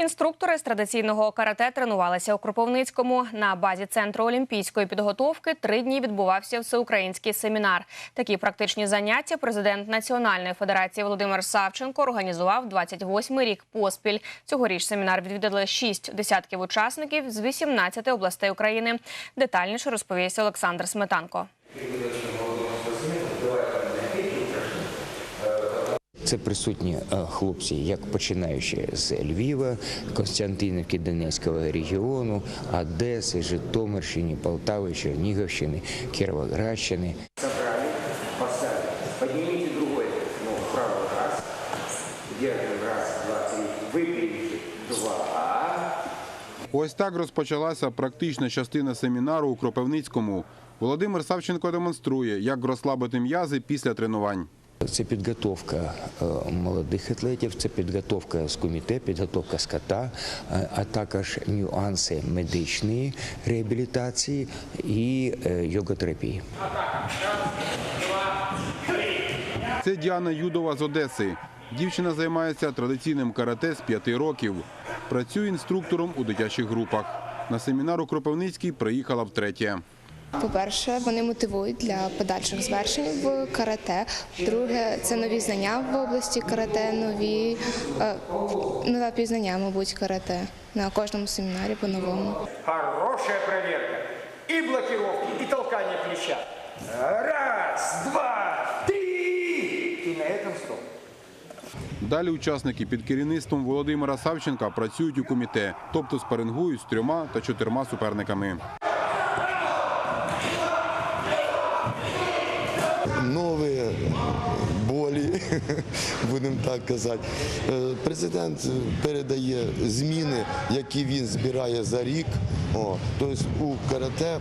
Інструктори з традиційного карате тренувалися у Кропивницькому. На базі центру олімпійської підготовки три дні відбувався всеукраїнський семінар. Такі практичні заняття президент Національної федерації Володимир Савченко організував 28-й рік поспіль. Цьогоріч семінар відвідали шість десятків учасників з 18 областей України. Детальніше розповість Олександр Сметанко. Це присутні е, хлопці, як починаючи з Львова, Константинівки, Донецького регіону, Одеси, Житомирщини, Полтави, Чернігівщини, Кіровоградщини. Собрали, поставили. Поднимите другой ногу, правый раз. Держим раз, два, три. Выпрямите. Два. Ось так розпочалася практична частина семінару у Кропивницькому. Володимир Савченко демонструє, як розслабити м'язи після тренувань. Це підготовка е, молодих атлетів, це підготовка з коміте, підготовка з ката, е, а також нюанси медичної реабілітації і е, йоготерапії. Це Діана Юдова з Одеси. Дівчина займається традиційним карате з п'яти років. Працює інструктором у дитячих групах. На семінар у Кропивницький приїхала втретє. По-перше, вони мотивують для подальших звершень в карате. Друге, це нові знання в області карате, нові е, нове пізнання, мабуть, карате на кожному семінарі по-новому. Хорошая проверка. И блокировки, и толкание плеча. Раз, два, три. И на этом стоп. Далі учасники під керівництвом Володимира Савченка працюють у коміте, тобто спарингують з трьома та чотирма суперниками. Нові болі, будемо так казати. Е, Президент передає зміни, які він збирає за рік. Тобто у карате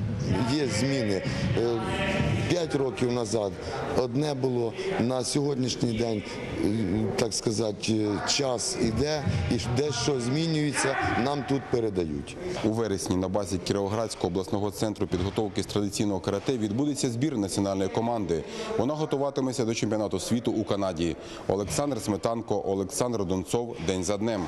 є зміни. Е, П'ять років назад одне було на сьогоднішній день, е, так сказати, час іде і дещо змінюється, нам тут передають. У вересні на базі Кіровоградського обласного центру підготовки з традиційного карате відбудеться збір національної команди. Вона готуватиметься до чемпіонату світу у Канаді. Олександр Сметанко, Олександр Донцов. День за днем.